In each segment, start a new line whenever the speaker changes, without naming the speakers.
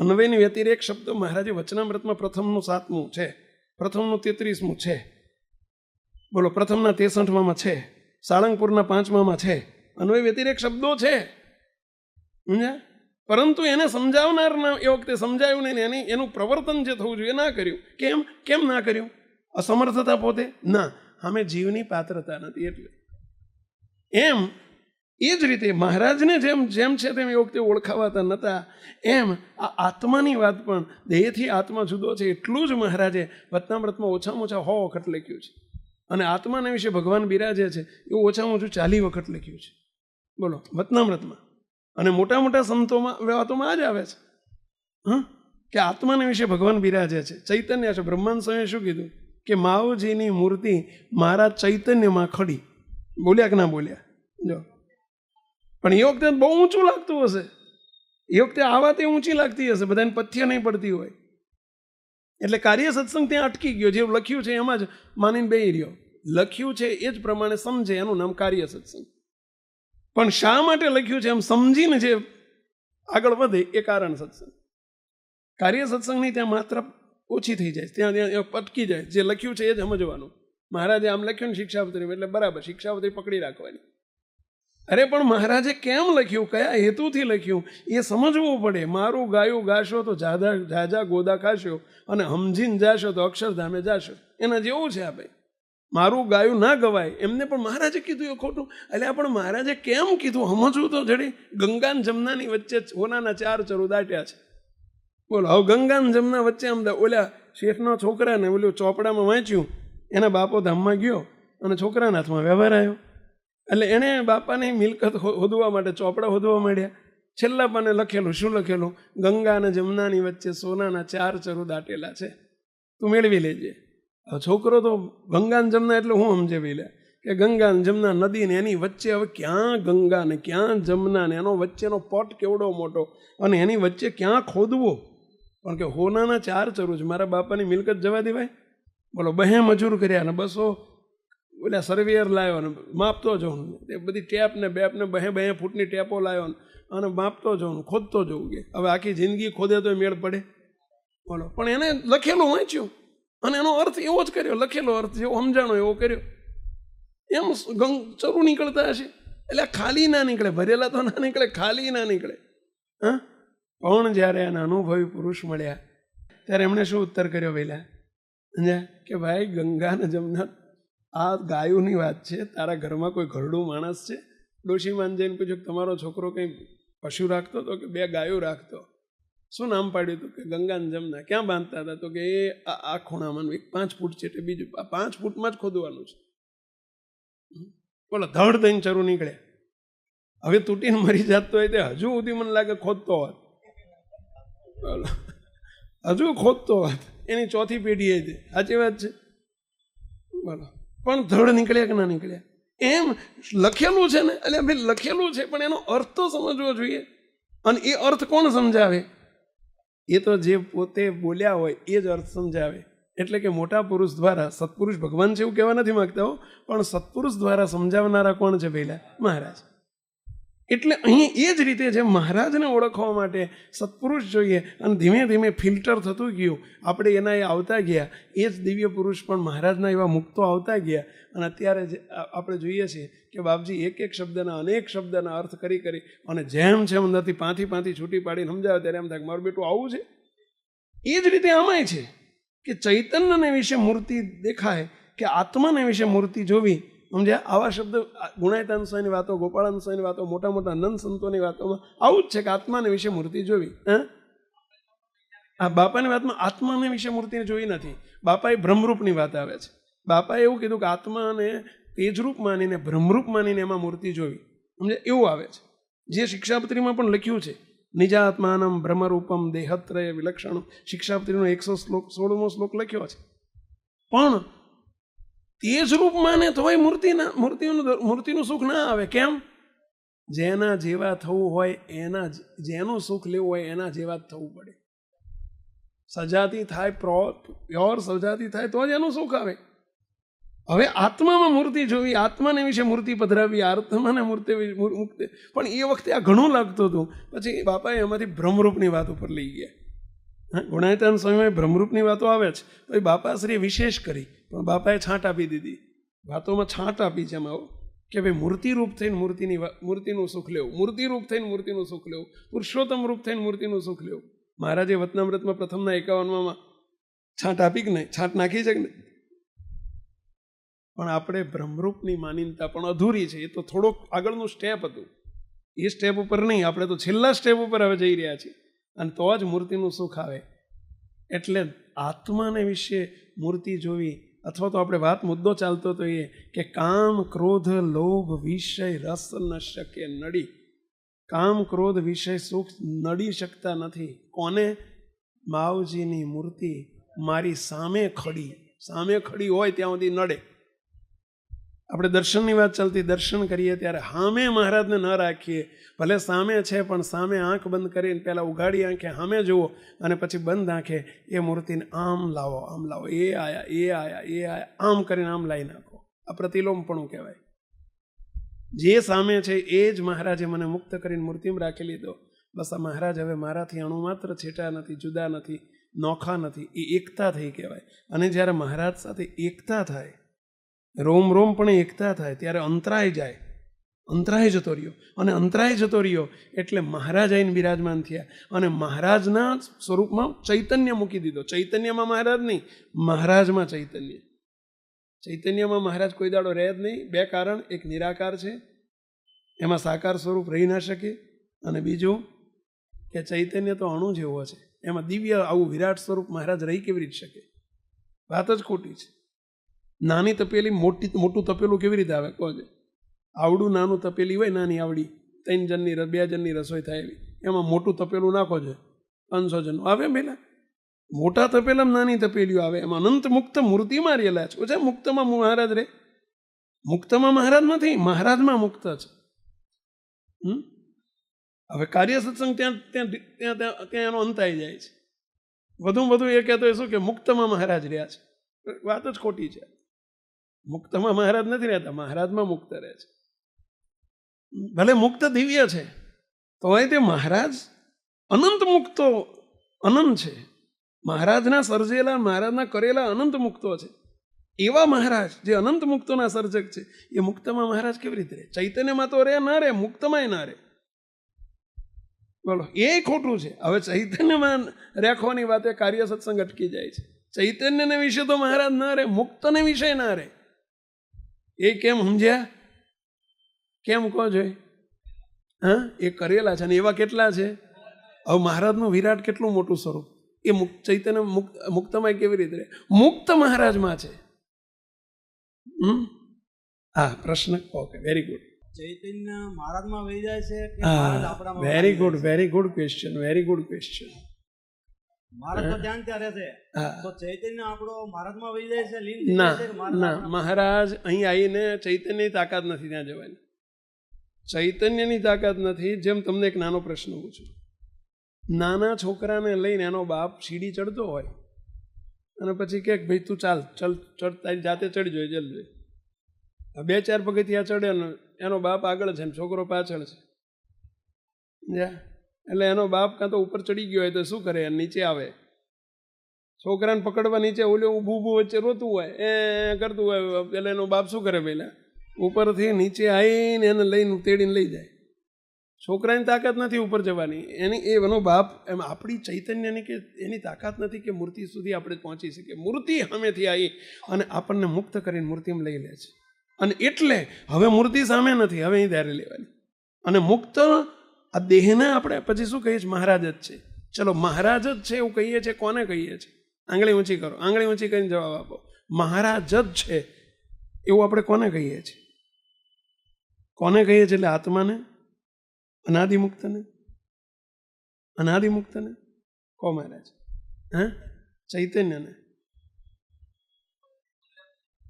અન્વયની વ્યતિરેક શબ્દ મહારાજે વચનામૃતમાં પ્રથમનું સાતમું છે, પ્રથમનું તેત્રીસમું છે. બોલો, પ્રથમના તેસઠમાં છે, સાળંગપુરના પાંચમામાં છે. અન્વય વ્યતિરેક શબ્દો છે. સમજ્યા? પરંતુ એને સમજાવનારના એ વખતે સમજાયું નહીં એની એનું પ્રવર્તન જે થવું જોઈએ ના કર્યું. કેમ? કેમ ના કર્યું? અસમર્થતા પોતે? ના, અમે જીવની પાત્રતા નથી એટલે. એમ એ જ રીતે મહારાજને જેમ જેમ છે તેમ એ વખતે ઓળખાવાતા નહોતા એમ આ આત્માની વાત પણ દેહથી આત્મા જુદો છે એટલું જ મહારાજે વતનામ્રતમાં ઓછામાં ઓછા સો વખત લખ્યું છે. અને આત્માને વિશે ભગવાન બિરાજે છે એવું ઓછામાં ઓછું ચાલી વખત લખ્યું છે. બોલો વતનામ્રતમાં અને મોટા મોટા સંતોમાં, વાતોમાં આ જ આવે છે. હં? કે આત્માને વિશે ભગવાન બિરાજે છે. ચૈતન્ય છે. બ્રહ્માંડ સ્વામીએ શું કીધું? કે માવજીની મૂર્તિ મારા ચૈતન્યમાં ખડી. બોલ્યા કે ના બોલ્યા? જો. પણ એ વખતે બહુ ઊંચું લાગતું હશે. એ વખતે આ વાત એ ઊંચી લાગતી હશે, બધાને પથ્ય નહીં પડતી હોય. એટલે કાર્ય સત્સંગ ત્યાં અટકી ગયો, જે લખ્યું છે એમાં જ માનીને બે રહ્યો. લખ્યું છે એ જ પ્રમાણે સમજે, એનું નામ કાર્ય સત્સંગ. પણ શા માટે લખ્યું છે એમ સમજીને જે આગળ વધે એ કારણ સત્સંગ. કાર્ય સત્સંગની ત્યાં માત્ર ઓછી થઈ જાય, ત્યાં ત્યાં અટકી જાય, જે લખ્યું છે એ જ સમજવાનું. મહારાજે આમ લખ્યું ને શિક્ષાપત્રી એટલે બરાબર શિક્ષાપત્રી પકડી રાખવાની. અરે, પણ મહારાજે કેમ લખ્યું? કયા હેતુથી લખ્યું? એ સમજવું પડે. મારું ગાયું ગાશો તો જાદા જાજા ગોદા ખાશો અને સમજીને જાશો તો અક્ષરધામે જાશો. એના જેવું છે આ ભાઈ. મારું ગાયું ના ગવાય. એમને પણ મહારાજે કીધું એ ખોટું. એટલે પણ મહારાજે કેમ કીધું? સમજવું તો જડી. ગંગા જમનાની વચ્ચે હોનાના ચાર ચરુ દાટ્યા છે. બોલો, હવે ગંગા જમના વચ્ચે આમ ઓલા શેઠનો છોકરાને ઓલું ચોપડામાં વાંચ્યું. એના બાપો ધામમાં ગયો અને છોકરાના હાથમાં વ્યવહાર આવ્યો. એટલે એણે બાપાની મિલકત હોદવા માટે, ચોપડા હોદવા માંડ્યા. છેલ્લા પાને લખેલું, શું લખેલું? ગંગા અને જમનાની વચ્ચે સોનાના ચાર ચરુ દાટેલા છે. તું મેળવી લેજે. છોકરો તો ગંગા ને જમના એટલે હું સમજે લે? કે ગંગા ને જમના નદી ને એની વચ્ચે હવે ક્યાં ગંગા ને ક્યાં જમના ને? એનો વચ્ચેનો પટ કેવડો મોટો? અને એની વચ્ચે ક્યાં ખોદવો? પણ કે હોનાના ચાર ચરુ છે મારા બાપાની મિલકત જવા દેવાય? બોલો બહે મજૂર કર્યા ને બસો ઓલા સર્વેયર લાવ્યો ને માપતો જઉં એ બધી ટેપ ને બેપ ને બહે બહે ફૂટની ટેપો લાવ્યો અને માપતો જઉં ખોદતો જવું કે. હવે આખી જિંદગી ખોદે તો મેળ પડે. બોલો. પણ એને લખેલું વાંચ્યું. અને એનો અર્થ એવો જ કર્યો. લખેલો અર્થ જેવો સમજાણો એવો કર્યો. એમ ગંગ ચરુ નીકળતા હશે. એટલે ખાલી ના નીકળે. ભરેલા તો ના નીકળે, ખાલી ના નીકળે. હા? પણ જ્યારે એના અનુભવી પુરુષ મળ્યા, ત્યારે એમણે શું ઉત્તર કર્યો પહેલાં કે ભાઈ ગંગા ને આ ગાયોની વાત છે, તારા ઘરમાં કોઈ ઘરડું માણસ છે? ડોશીમાન જઈને પૂછ્યું, તમારો છોકરો કંઈ પશુ રાખતો હતો કે બે ગાયો રાખતો? શું નામ પાડ્યું હતું કે ગંગા જમના. ક્યાં બાંધતા હતા તો કે એ આ ખૂણામાં એક પાંચ ફૂટ છે એટલે બીજું પાંચ ફૂટમાં જ ખોદવાનું છે. બોલો, ધડ દઈને ચરુ નીકળે હવે તૂટીને મરી જતો હોય તે હજુ સુધી મને લાગે ખોદતો હોત. બોલો. હજુ ખોદતો હોત. એની ચોથી પેઢી એ સાચી વાત છે? બોલો. પણ ધડ નીકળ્યા કે ના નીકળ્યા? એમ લખેલું છે ને, એટલે ભાઈ લખેલું છે, પણ એનો અર્થ તો સમજવો જોઈએ. અને એ અર્થ કોણ સમજાવે? એ તો જે પોતે બોલ્યા હોય, એ જ અર્થ સમજાવે. એટલે કે મોટા પુરુષ દ્વારા, સત્પુરુષ ભગવાન છે એવું કહેવા નથી માગતા હો, પણ સત્પુરુષ દ્વારા સમજાવનારા કોણ છે પહેલાં? મહારાજ. એટલે અહીં એ જ રીતે જે મહારાજને ઓળખવા માટે સત્પુરુષ જોઈએ અને ધીમે ધીમે ફિલ્ટર થતું ગયું, આપણે એના એ આવતા ગયા, એ જ દિવ્ય પુરુષ પણ મહારાજના એવા મુક્તો આવતા ગયા. અને અત્યારે જે આપણે જોઈએ છીએ કે બાપજી એક એક શબ્દના અનેક શબ્દના અર્થ કરી કરી અને જેમ જેમ અંદરથી પાંથી પાંથી છૂટી પાડીને સમજાવે ત્યારે એમ થાય મારું બેટું આવું છે. એ જ રીતે આમાંય છે કે ચૈતન્યને વિશે મૂર્તિ દેખાય કે આત્માને વિશે મૂર્તિ જોવી સમજ્યા આવા શબ્દ ગુણાયતાન સ્વામીની વાતો, ગોપાળાન સ્વામીની વાતો, મોટા મોટા નંદ સંતોની વાતોમાં આવું જ છે કે આત્માને વિશે મૂર્તિ જોવી, હા? આ બાપાની વાતમાં આત્માને વિશે મૂર્તિને જોઈ નથી. બાપાએ બ્રહ્મરૂપની વાત આવે છે. બાપાએ એવું કીધું કે આત્માને તેજરૂપ માનીને, બ્રહ્મરૂપ માનીને એમાં મૂર્તિ જોવી. સમજે એવું આવે છે. જે શિક્ષાપત્રીમાં પણ લખ્યું છે, નિજાત્માનમ બ્રહ્મરૂપમ દેહત્રય વિલક્ષણ શિક્ષાપત્રીનો એકસો શ્લોક, સોળમો શ્લોક લખ્યો છે. પણ તે જ રૂપ માને તોય મૂર્તિના, મૂર્તિનું મૂર્તિનું સુખ ના આવે. કેમ? જેના જેવા થવું હોય, એના જેનું સુખ લેવું હોય, એના જેવા જ થવું પડે. સજાતી થાય પ્યોર સજાતી થાય, તો જ એનું સુખ આવે. હવે આત્મામાં મૂર્તિ જોવી, આત્માને વિશે મૂર્તિ પધરાવી આત્માને મૂર્તિ મુક્તિ પણ એ વખતે આ ઘણું લાગતું હતું. પછી બાપાએ એમાંથી બ્રહ્મરૂપની વાત ઉપર લઈ ગયા. હા, ગુણાયતાન સ્વામીમાં બ્રહ્મરૂપની વાતો આવે છે તો એ બાપાશ્રીએ વિશેષ કરી. પણ બાપાએ છાંટ આપી દીધી. વાતોમાં છાંટ આપી છે આવો કે ભાઈ મૂર્તિરૂપ થઈને મૂર્તિની મૂર્તિનું સુખ લેવું. મૂર્તિરૂપ થઈને મૂર્તિનું સુખ લેવું. પુરુષોત્તમ રૂપ થઈને મૂર્તિનું સુખ લેવું. મહારાજે વતનામૃતમાં પ્રથમના એકાવનમાં છાંટ આપી કે નહીં? છાંટ નાખી છે કે નહીં? પણ આપણે બ્રહ્મરૂપની માનીનતા પણ અધૂરી છે. એ તો થોડોક આગળનું સ્ટેપ હતું. એ સ્ટેપ ઉપર નહીં. આપણે તો છેલ્લા સ્ટેપ ઉપર હવે જઈ રહ્યા છીએ. અને તો જ મૂર્તિનું સુખ આવે. એટલે આત્માને વિશે મૂર્તિ જોવી અથવા તો આપણે વાત મુદ્દો ચાલતો હતો એ કે કામ, ક્રોધ, લોભ, વિષય, રસ ન શકે, નડી. કામ, ક્રોધ, વિષય, સુખ નડી શકતા નથી. કોને? માવજીની મૂર્તિ મારી સામે ખડી. સામે ખડી હોય ત્યાં સુધી નડે. આપણે દર્શનની વાત ચાલતી, દર્શન કરીએ ત્યારે સામે મહારાજને ન રાખીએ. ભલે સામે છે, પણ સામે આંખ બંધ કરીને પહેલાં ઉઘાડી આંખે સામે જુઓ અને પછી બંધ આંખે એ મૂર્તિને આમ લાવો આમ લાવો. એ આયા એ આયા એ આયા. આમ કરીને આમ લાવી નાખો. આ પ્રતિલોમપણું કહેવાય. જે સામે છે, એ જ મહારાજે મને મુક્ત કરીને મૂર્તિમાં રાખી લીધો. બસ આ મહારાજ હવે મારાથી અણુ માત્ર છેટા નથી, જુદા નથી, નોખા નથી. એ એકતા થઈ કહેવાય. અને જ્યારે મહારાજ સાથે એકતા થાય રોમ રોમ પણ એકતા થાય ત્યારે અંતરાય જાય. અંતરાય જતો રહ્યો. અને અંતરાય જતો રહ્યો એટલે મહારાજ આવીને બિરાજમાન થયા. અને મહારાજના સ્વરૂપમાં ચૈતન્ય મૂકી દીધો. ચૈતન્યમાં મહારાજ નહીં, મહારાજમાં ચૈતન્ય. ચૈતન્યમાં મહારાજ કોઈ દાડો રહે જ નહીં. બે કારણ. એક નિરાકાર છે. એમાં સાકાર સ્વરૂપ રહી ના શકે. અને બીજું કે ચૈતન્ય તો અણુ જેવો છે. એમાં દિવ્ય આવું વિરાટ સ્વરૂપ મહારાજ રહી કેવી રીતે શકે? વાત જ ખોટી છે. નાની તપેલી, મોટી, મોટું તપેલું કેવી રીતે આવે? કહો આવડું, નાનું તપેલી હોય, નાની આવડી. ત્રણ જણની બે જણની રસોઈ થાય એવી. એમાં મોટું તપેલું નાખો છે. પાંચસો જણનું. આવે પેલા? મોટા તપેલામાં નાની તપેલીઓ આવે. એમાં અનંત મુક્ત મૂર્તિમાં રહેલા છે. છે મુક્તમાં મહારાજ રે. મુક્તમાં મહારાજ નથી મહારાજમાં મુક્ત છે? હવે કાર્ય સત્સંગ ત્યાં ત્યાં ત્યાં ત્યાં ત્યાં એનો અંત આવી જાય છે. વધુમાં વધુ એ કહેતો એ શું કે મુક્તમાં મહારાજ રહ્યા છે. વાત જ ખોટી છે. મુક્તમાં મહારાજ નથી રહેતા, મહારાજમાં મુક્ત રહે છે. ભલે મુક્ત દિવ્ય છે, તોય તે મહારાજ અનંત મુક્તો, અનંત છે. મહારાજના સર્જેલા, મહારાજના કરેલા અનંત મુક્તો છે. એવા મહારાજ જે અનંત મુક્તોના સર્જક છે, એ મુક્તમાં મહારાજ કેવી રીતે રહે? ચૈતન્યમાં તો રે ના રે મુક્તમાંય ના રે બોલો, એ ખોટું છે. હવે ચૈતન્યમાં રાખવાની વાતે કાર્ય સત્સંગ અટકી જાય છે. ચૈતન્યને વિશે તો મહારાજ ના રે મુક્તને વિશે ના રે એ કેમ સમજ્યા? કેમ કહો છો? હા? એ કરેલા છે અને એવા કેટલા છે? હવે મહારાજનું વિરાટ કેટલું મોટું સ્વરૂપ? એ મુક્ત ચૈતન્ય મુક્ત મુક્તમાં કેવી રીતે મુક્ત મહારાજમાં છે. હમ? હા પ્રશ્ન ઓકે વેરી ગુડ
ચૈતન્ય મહારાજમાં વહી જાય છે
હા very good very good question very good question
Maharaj જાય જાય
અહીં આવીને ચૈતન્યની તાકાત નથી ત્યાં જવાની. ચૈતન્યની તાકાત નથી જેમ તમને એક નાનો પ્રશ્ન પૂછું. નાના છોકરાને લઈને એનો બાપ સીડી ચડતો હોય અને પછી કે ભાઈ તું ચાલ ચલ ચડ તારી જાતે ચડજો એ જલ્દી. બે ચાર પગથિયા ચડે ને એનો બાપ આગળ છે ને છોકરો પાછળ છે. જા. એટલે એનો બાપ કાં તો ઉપર ચડી ગયો હોય તો શું કરે? નીચે આવે. છોકરાને પકડવા નીચે ઓલું ઊભું ઊભું વચ્ચે રોતું હોય, એ કરતું હોય, એટલે એનો બાપ શું કરે પહેલાં? ઉપરથી નીચે આવીને એને લઈને તેડીને લઈ જાય. છોકરાની તાકાત નથી ઉપર જવાની. એની એનો બાપ, એમ આપણી ચૈતન્યની કે એની તાકાત નથી કે મૂર્તિ સુધી આપણે પહોંચી શકીએ. મૂર્તિ સામેથી આવી અને આપણને મુક્ત કરીને મૂર્તિમાં લઈ લે છે. અને એટલે હવે મૂર્તિ સામે નથી, હવે અહીં ધારે લેવાની. અને મુક્ત આ દેહને આપણે પછી શું કહીએ છીએ? મહારાજ જ છે. ચલો, મહારાજ જ છે એવું કહીએ છીએ, કોને કહીએ છીએ? આંગળી ઊંચી કરો, આંગળી ઊંચી કરીને જવાબ આપો. મહારાજ જ છે એવું આપણે કોને કહીએ છીએ? કોને કહીએ છીએ એટલે આત્માને? અનાદિમુક્તને? અનાદિમુક્તને? કો મહારાજ? હે? ચૈતન્યને?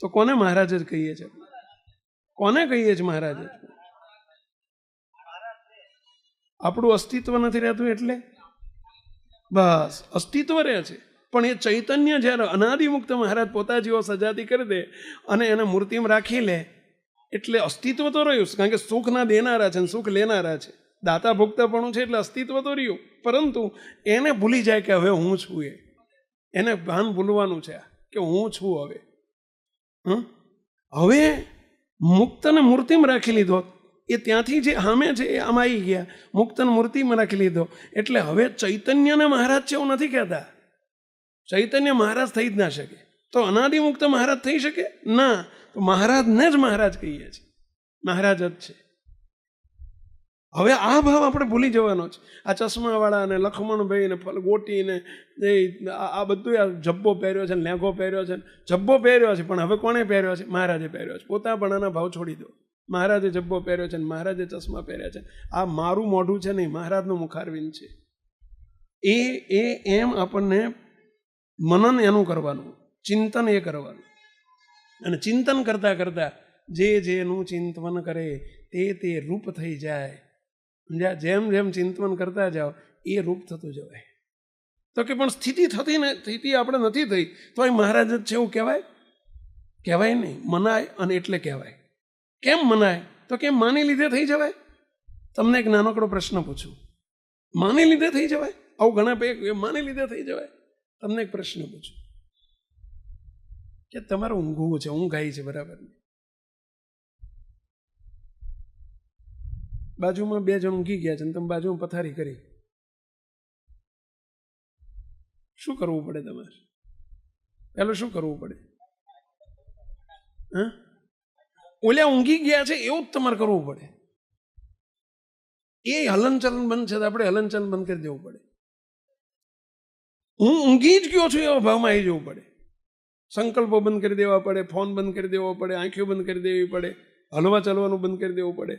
તો કોને મહારાજ જ કહીએ છીએ? કોને કહીએ છીએ મહારાજ જ? આપણું અસ્તિત્વ નથી રહેતું એટલે? બસ, અસ્તિત્વ રહે છે. પણ એ ચૈતન્ય જ્યારે અનાદિમુક્ત મહારાજ પોતા જેવો સજાતી કરી દે અને એને મૂર્તિમાં રાખી લે, એટલે અસ્તિત્વ તો રહ્યું કારણ કે સુખના દેનારા છે અને સુખ લેનારા છે. દાતા ભોગતાપણું છે એટલે અસ્તિત્વ તો રહ્યું. પરંતુ એને ભૂલી જાય કે હવે હું છું એ. એને ભાન ભૂલવાનું છે કે હું છું હવે? હવે મુક્તને મૂર્તિમાં રાખી લીધો. એ ત્યાંથી જે સામે છે એ આમાં ગયા, મુક્તન મૂર્તિમાં રાખી લીધો. એટલે હવે ચૈતન્યને મહારાજ છે એવું નથી કહેતા. ચૈતન્ય મહારાજ થઈ જ ના શકે. તો અનાદિમુક્ત મહારાજ થઈ શકે? ના. તો મહારાજને જ મહારાજ કહીએ છીએ. મહારાજ જ છે. હવે આ ભાવ આપણે ભૂલી જવાનો છે. આ ચશ્માવાળા અને લખમણભાઈ ને ફલ ગોટી ને એ આ બધું આ જબ્બો પહેર્યો છે લેંઘો પહેર્યો છે જબ્બો પહેર્યો છે, પણ હવે કોણે પહેર્યો છે? મહારાજે પહેર્યો છે. પોતાપણાના ભાવ છોડી દો. મહારાજે જબ્બો પહેર્યો છે મહારાજે ચશ્મા પહેર્યા છે. આ મારું મોઢું છે નહીં મહારાજનું મુખારવિંદ છે. એ એ, એમ આપણને મનન એનું કરવાનું, ચિંતન એ કરવાનું. અને ચિંતન કરતાં કરતાં જે જેનું ચિંતન કરે તે તે રૂપ થઈ જાય. જેમ જેમ ચિંતન કરતા જાઓ, એ રૂપ થતું જવાય. તો કે પણ સ્થિતિ થતી ને, સ્થિતિ આપણે નથી થઈ તો એ મહારાજ જ છે એવું કહેવાય? કહેવાય નહીં. મનાય અને એટલે કહેવાય. કેમ મનાય? તો કેમ માની લીધે થઈ જવાય? તમને એક નાનકડો પ્રશ્ન પૂછું. માની લીધે થઈ જવાય? આવું ઘણા પે માની લીધે થઈ જવાય? તમને એક પ્રશ્ન પૂછું. કે તમારે ઊંઘવું છે, ઊંઘ આવી છે, બરાબર બાજુમાં બે જણ ઊંઘી ગયા છે અને તમે બાજુમાં પથારી કરી. શું કરવું પડે તમારે? પહેલું શું કરવું પડે? હા? ઓલ્યા ઊંઘી ગયા છે, એવું જ તમારે કરવું પડે. એ હલનચલન બંધ છે તો આપણે હલનચલન બંધ કરી દેવું પડે. હું ઊંઘી જ ગયો છું એવા ભાવમાં આવી જવું પડે. સંકલ્પો બંધ કરી દેવા પડે, ફોન બંધ કરી દેવો પડે, આંખીઓ બંધ કરી દેવી પડે, હલવા ચલવાનું બંધ કરી દેવું પડે.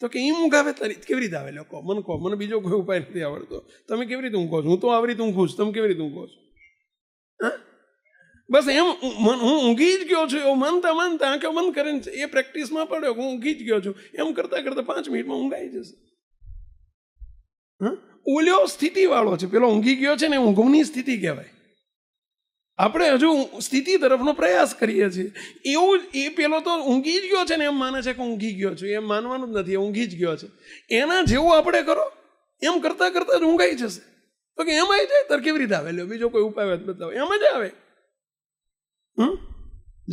તો કે એમ ઊંઘ આવે તારી કેવી રીતે આવે લોકો? મને કહો, મને બીજો કોઈ ઉપાય નથી આવડતો. તમે કેવી રીતે ઊંઘો છો? હું તો આવી રીતે ઊંઘું છું. તમે કેવી રીતે ઊંઘો છો? હા? બસ એમ, મન- હું ઊંઘી જ ગયો છું, એવું માનતા માનતા આંખો બંધ કરીને એ પ્રેક્ટિસમાં પડ્યો હું ઊંઘી જ ગયો છું. એમ કરતાં કરતાં પાંચ મિનિટમાં ઊંઘાઈ જશે. હા? ઓલ્યો સ્થિતિવાળો છે. પેલો ઊંઘી ગયો છે ને ઊંઘની સ્થિતિ કહેવાય. આપણે હજુ સ્થિતિ તરફનો પ્રયાસ કરીએ છીએ. એવું એ પેલો તો ઊંઘી જ ગયો છે ને એમ માને છે કે ઊંઘી ગયો છું. એમ માનવાનું જ નથી ઊંઘી જ ગયો છે. એના જેવું આપણે કરો, એમ કરતાં કરતાં જ ઊંઘાઈ જશે. તો કે એમ આવી જાય તાર કેવી રીતે આવે? લ્યો, બીજો કોઈ ઉપાય બતાવો. એમ જ આવે.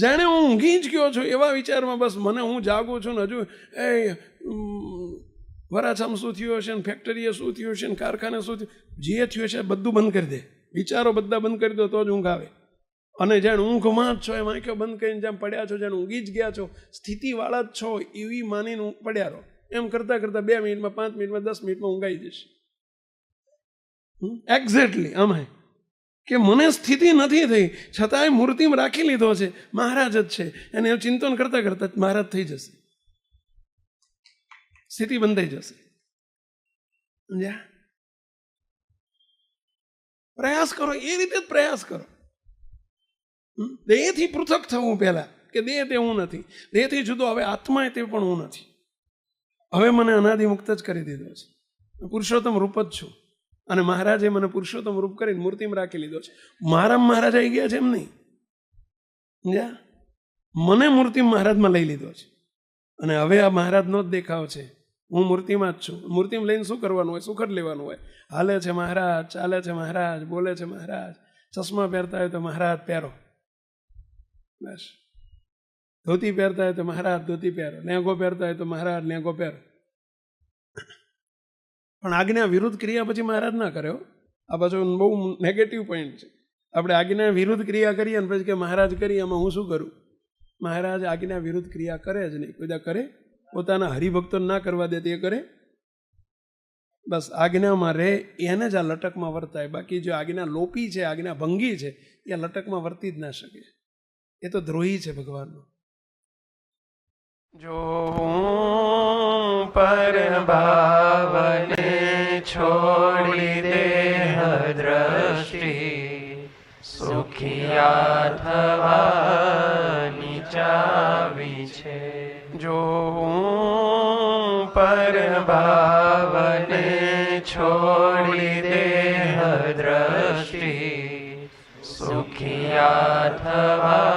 જાણે હું ઊંઘી જ ગયો છું એવા વિચારમાં બસ મને હું જાગું છું ને હજુ, એ વરાછામ શું થયું હશે ને ફેક્ટરીએ શું થયું હશે ને, કારખાને શું થયું? જે થયું છે બધું બંધ કરી દે. વિચારો બધા બંધ કરી દો તો જ ઊંઘ આવે. અને જાણે ઊંઘમાં જ છો એમ આંખો બંધ કરીને જેમ પડ્યા છો, જાણે ઊંઘી જ ગયા છો, સ્થિતિવાળા જ છો એવી માનીને પડ્યા રહો. એમ કરતાં કરતાં બે મિનિટમાં, પાંચ મિનિટમાં, દસ મિનિટમાં ઊંઘાઈ જશે. એક્ઝેક્ટલી આમાં. કે મને સ્થિતિ નથી થઈ, છતાંય મૂર્તિમાં રાખી લીધો છે, મહારાજ જ છે. અને એવું ચિંતન કરતાં કરતાં મહારાજ થઈ જશે. સ્થિતિ બંધાઈ જશે. સમજ્યા? પ્રયાસ કરો, એ રીતે જ પ્રયાસ કરો? દેહથી પૃથક થવું પહેલા, કે દેહ તે હું નથી. દેહથી જુદો, હવે આત્મા તે પણ હું નથી. હવે મને અનાદિમુક્ત જ કરી દીધો છે. પુરુષોત્તમ રૂપ જ છું. અને મહારાજે મને પુરુષોત્તમ રૂપ કરીને મૂર્તિમાં રાખી લીધો છે. મારા મહારાજ આવી ગયા છે એમ નહીં? સમજ્યા? મને મૂર્તિ મહારાજમાં લઈ લીધો છે. અને હવે આ મહારાજનો જ દેખાવ છે. હું મૂર્તિમાં જ છું. મૂર્તિમાં લઈને શું કરવાનું હોય? સુખ જ લેવાનું હોય? હાલે છે મહારાજ, ચાલે છે મહારાજ, બોલે છે મહારાજ. ચશ્મા પહેરતા હોય તો મહારાજ પહેરો. બસ. ધોતી પહેરતા હોય તો મહારાજ ધોતી પહેરો. લેંગો પહેરતા હોય તો મહારાજ લેંગો પહેરો. પણ આજ્ઞા વિરુદ્ધ ક્રિયા પછી મહારાજ ના કર્યો આ પાછો બહુ નેગેટિવ પોઈન્ટ છે. આપણે આજ્ઞા વિરુદ્ધ ક્રિયા કરીએ અને પછી કે મહારાજ કરી એમાં હું શું કરું? મહારાજ આજ્ઞા વિરુદ્ધ ક્રિયા કરે જ નહીં. કોઈ કરે? પોતાના હરિભક્તો ના કરવા દે તે કરે? બસ આજ્ઞામાં રહે, એને જ આ લટકમાં વર્તાય. બાકી જો આજ્ઞા લોપી છે, આજ્ઞા ભંગી છે, એ લટકમાં વર્તી જ ના શકે. એ તો દ્રોહી છે ભગવાનનો.
જો પર ભાવને છોડી દેહ દ્રષ્ટિ સુખિયા થવાની ચાવી છે. જો પર ભાવને છોડી દેહ દ્રષ્ટિ સુખિયા થવા